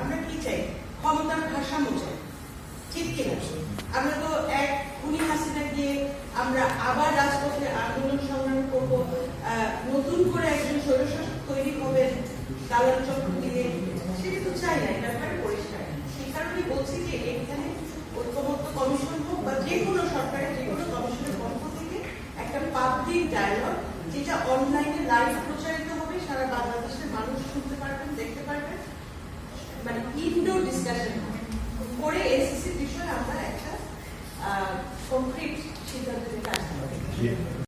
আমরা কি চাই? ক্ষমতার ভারসাম্য চাই। ঠিক কিনা আমরা তো এক খুনি হাসিনা গিয়ে আমরা আবার রাজপথে আন্দোলন সংগ্রাম করব নতুন করে একজন স্বৈরশাসক তৈরি হবেন দালাল চক্র দিয়ে। সেটা তো চাই না এটা ব্যাপারে পরিষ্কার। সেই কারণে বলছি যে এখানে ঐক্যমত্য কমিশন হোক বা যে কোনো সরকারের, যে কোনো কমিশনের পক্ষ থেকে একটা পাবলিক ডায়ালগ যেটা অনলাইনে লাইভ ইনডোর ডিসকাশন করে এসএসসি বিষয়ে আমরা একটা কংক্রিট নিতে আসতে